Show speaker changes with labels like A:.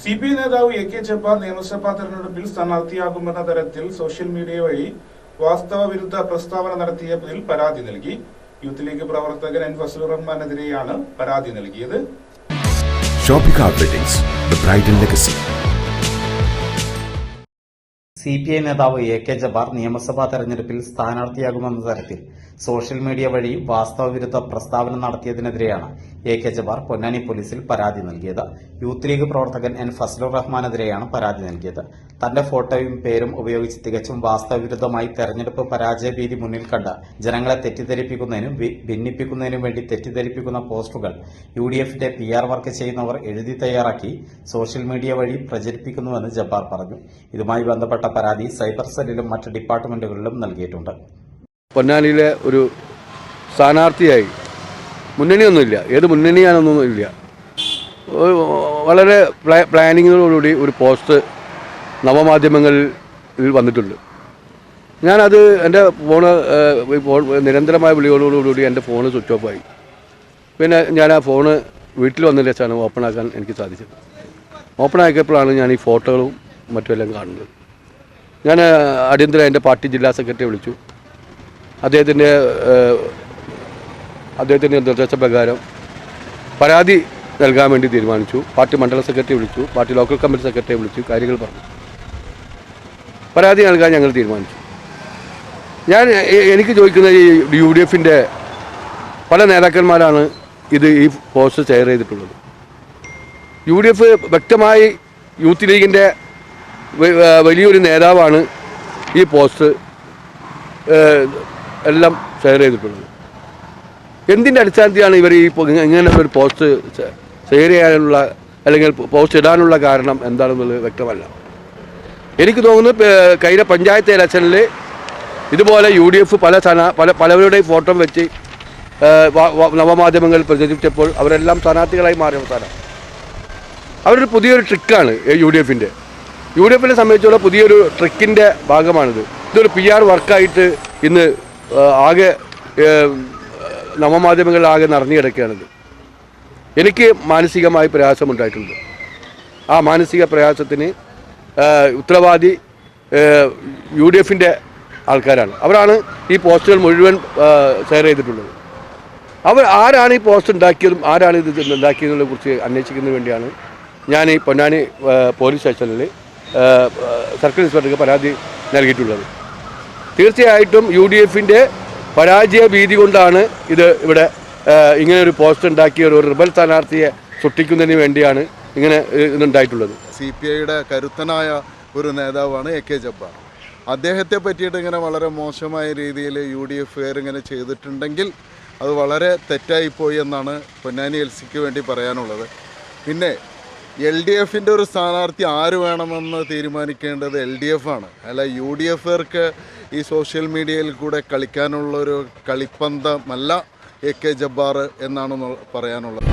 A: C P I നേതാവ് A K Jabbar നിയമസഭാ തെരഞ്ഞെടുപ്പിൽ സ്ഥാനാർത്ഥിയാകുമെന്ന തരത്തിൽ സോഷ്യൽ മീഡിയ വഴി വാസ്തവ വിരുദ്ധ പ്രസ്താവന നടത്തിയതിൽ പരാതി നൽകി യൂത്ത് ലീഗ് പ്രവർത്തകൻ എൻ ഫസലുർ റഹ്മാനെതിരെയാണ് പരാതി നൽകിയത്.
B: സി പി ഐ നേതാവ് എ കെ ജബ്ബാർ നിയമസഭാ തെരഞ്ഞെടുപ്പിൽ സ്ഥാനാർത്ഥിയാകുമെന്ന തരത്തിൽ സോഷ്യൽ മീഡിയ വഴി വാസ്തവവിരുദ്ധ പ്രസ്താവന നടത്തിയതിനെതിരെയാണ് എ കെ ജബ്ബാർ പൊന്നാനി പോലീസിൽ പരാതി നൽകിയത്. യൂത്ത് ലീഗ് പ്രവർത്തകൻ എൻ ഫസലുർ റഹ്മാനെതിരെയാണ് പരാതി നൽകിയത്. തന്റെ ഫോട്ടോയും പേരും ഉപയോഗിച്ച് തികച്ചും വാസ്തവവിരുദ്ധമായി തെരഞ്ഞെടുപ്പ് പരാജയ ഭീതി മുന്നിൽ കണ്ട് ജനങ്ങളെ തെറ്റിദ്ധരിപ്പിക്കുന്നതിനും ഭിന്നിപ്പിക്കുന്നതിനും വേണ്ടി തെറ്റിദ്ധരിപ്പിക്കുന്ന പോസ്റ്ററുകൾ യു ഡി എഫിന്റെ പി ആർ വർക്ക് ചെയ്യുന്നവർ എഴുതി തയ്യാറാക്കി സോഷ്യൽ മീഡിയ വഴി പ്രചരിപ്പിക്കുന്നുവെന്ന് ജബ്ബാർ പറഞ്ഞു. ഇതുമായി ബന്ധപ്പെട്ട പരാതി സൈബർ സെല്ലിലും മറ്റ് ഡിപ്പാർട്ട്മെന്റുകളിലും നൽകിയിട്ടുണ്ട്.
C: പൊന്നാനിയിലെ ഒരു സ്ഥാനാർത്ഥിയായി മുന്നണിയൊന്നുമില്ല. ഏത് മുന്നണിയാണെന്നൊന്നും ഇല്ല. വളരെ പ്ലാ- പ്ലാനിങ്ങോടുകൂടി ഒരു പോസ്റ്റ് നവമാധ്യമങ്ങളിൽ വന്നിട്ടുണ്ട്. ഞാനത് എന്റെ ഫോണ് നിരന്തരമായ വിളികളോടുകൂടി എന്റെ ഫോണ് സ്വിച്ച് ആയി. പിന്നെ ഞാൻ ആ ഫോണ് വീട്ടിൽ വന്നതിന് ശേഷമാണ് ഓപ്പൺ ആക്കാൻ എനിക്ക് സാധിച്ചത്. ഓപ്പൺ ആക്കിയപ്പോഴാണ് ഞാൻ ഈ ഫോട്ടോകളും മറ്റുമെല്ലാം കാണുന്നത്. ഞാൻ അടിയന്തര എന്റെ പാർട്ടി ജില്ലാ സെക്രട്ടറി വിളിച്ചു. അദ്ദേഹത്തിന്റെ അദ്ദേഹത്തിന്റെ നിർദ്ദേശപ്രകാരം പരാതി നൽകാൻ വേണ്ടി തീരുമാനിച്ചു. പാർട്ടി മണ്ഡലം സെക്രട്ടറി വിളിച്ചു. പാർട്ടി ലോക്കൽ കമ്മിറ്റി സെക്രട്ടറി വിളിച്ചു. കാര്യങ്ങൾ പറഞ്ഞു. പരാതി നൽകാൻ ഞങ്ങൾ തീരുമാനിച്ചു. ഞാൻ എനിക്ക് ചോദിക്കുന്നത് ഈ യു ഡി എഫിന്റെ പല നേതാക്കന്മാരാണ് ഇത് ഈ പോസ്റ്റ് ഷെയർ ചെയ്തിട്ടുള്ളത്. യു ഡി എഫ് വ്യക്തമായി യൂത്ത് ലീഗിന്റെ വലിയൊരു നേതാവാണ് ഈ പോസ്റ്റ് എല്ലാം ഷെയർ ചെയ്തിട്ടുള്ളത്. എന്തിന്റെ അടിസ്ഥാനത്തിലാണ് ഇവർ ഈ ഇങ്ങനെ ഒരു പോസ്റ്റ് ഷെയർ ചെയ്യാനുള്ള അല്ലെങ്കിൽ പോസ്റ്റ് ഇടാനുള്ള കാരണം എന്താണെന്നുള്ളത് വ്യക്തമല്ല. എനിക്ക് തോന്നുന്നു കഴിഞ്ഞ പഞ്ചായത്ത് ഇലക്ഷനിൽ ഇതുപോലെ യു ഡി എഫ് പല സ്ഥാന പല പലവരുടെയും ഫോട്ടോ വെച്ച് നവമാധ്യമങ്ങളിൽ പ്രചരിപ്പിച്ചപ്പോൾ അവരെല്ലാം സ്ഥാനാർത്ഥികളായി മാറിയ അവസാനം. അവരൊരു പുതിയൊരു ട്രിക്കാണ് യു ഡി എഫിന്റെ യു ഡി എഫിനെ സംബന്ധിച്ചുള്ള പുതിയൊരു ട്രിക്കിന്റെ ഭാഗമാണിത്. ഇതൊരു പി ആർ വർക്കായിട്ട് ഇന്ന് ആകെ ആകെ നിറഞ്ഞു കിടക്കുകയാണിത് എനിക്ക് മാനസികമായി പ്രയാസമുണ്ടായിട്ടുണ്ട്. ആ മാനസിക പ്രയാസത്തിന് ഉത്തരവാദി യു ഡി എഫിന്റെ ആൾക്കാരാണ്. അവരാണ് ഈ പോസ്റ്റുകൾ മുഴുവൻ ഷെയർ ചെയ്തിട്ടുള്ളത്. അവർ ആരാണ് ഈ പോസ്റ്റ് ഉണ്ടാക്കിയതും ആരാണ് ഇത് ഉണ്ടാക്കിയതിനെ കുറിച്ച് അന്വേഷിക്കുന്നതിന് വേണ്ടിയാണ് ഞാൻ ഈ പൊന്നാനി പോലീസ് സ്റ്റേഷനിൽ സർക്കിൾ ഇൻസ്പെക്ടർക്ക് പരാതി നൽകിയിട്ടുള്ളത്. തീർച്ചയായിട്ടും യു ഡി എഫിന്റെ പരാജയ ഭീതി കൊണ്ടാണ് ഇത് ഇവിടെ ഇങ്ങനെ ഒരു പോസ്റ്റ് ഉണ്ടാക്കിയ ഒരു റിബൽ സ്ഥാനാർത്ഥിയെ സൃഷ്ടിക്കുന്നതിന് വേണ്ടിയാണ് ഇങ്ങനെ ഇതുണ്ടായിട്ടുള്ളത്.
D: സി പി ഐയുടെ കരുത്തനായ ഒരു നേതാവാണ് എ കെ ജബ്ബാർ. അദ്ദേഹത്തെ പറ്റിയിട്ട് ഇങ്ങനെ വളരെ മോശമായ രീതിയിൽ യു ഡി എഫ് ഇങ്ങനെ ചെയ്തിട്ടുണ്ടെങ്കിൽ അത് വളരെ തെറ്റായിപ്പോയി എന്നാണ് പൊന്നാനി എൽ സിക്ക് വേണ്ടി പറയാനുള്ളത്. പിന്നെ എൽ ഡി എഫിന്റെ ഒരു സ്ഥാനാർത്ഥി ആര് വേണമെന്ന് തീരുമാനിക്കേണ്ടത് എൽ ഡി എഫ് ആണ്. അല്ല യു ഡി എഫുകാർക്ക് ഈ സോഷ്യൽ മീഡിയയിൽ കൂടെ കളിക്കാനുള്ളൊരു കളിപ്പന്തമല്ല എ കെ ജബ്ബാർ എന്നാണ് പറയാനുള്ളത്.